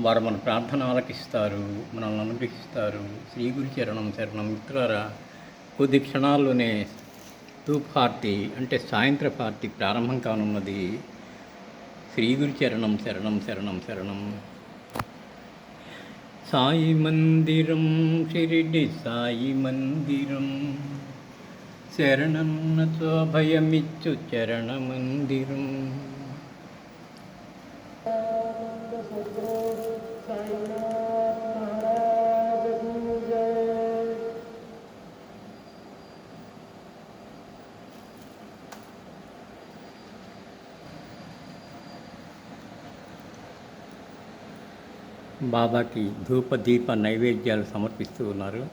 వారు మన ప్రార్థన ఆలకిస్తారు మనల్ని అనుగ్రహిస్తారు. శ్రీ గురు చరణం శరణం. మిత్రారా కొద్ది క్షణాల్లోనే టూ పార్టీ అంటే సాయంత్ర పార్టీ ప్రారంభం కానున్నది. శ్రీ గురు చరణం శరణం శరణం శరణం. సాయి మందిరం షిరిడి సాయి మందిరం. శరణం భయమిచ్చు చరణ మందిరం బాబాకి ధూప దీప నైవేద్యాలు సమర్పిస్తూ ఉన్నారు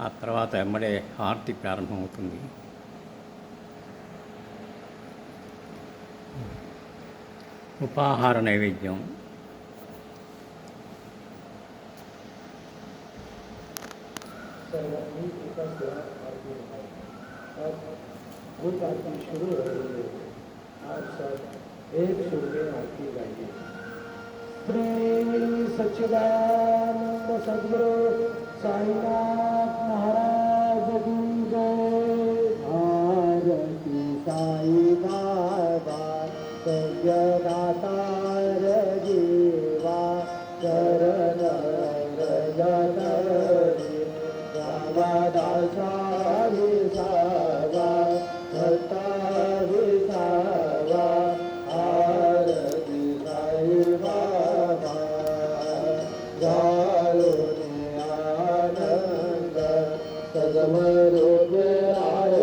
ఆ తర్వాత ఎమ్మడే హారతి ప్రారంభమవుతుంది ఉపాహార నైవేద్యం बुद्ध आरती शुरू हो रही है आप सब एक सुर में आरती गाइए श्री सच्चिदानंद सदगुरु साईनाथ महाराज की जय। आरती साई बाबा सज्जनातार जीवा जालुनी आनंद सदमरूप आय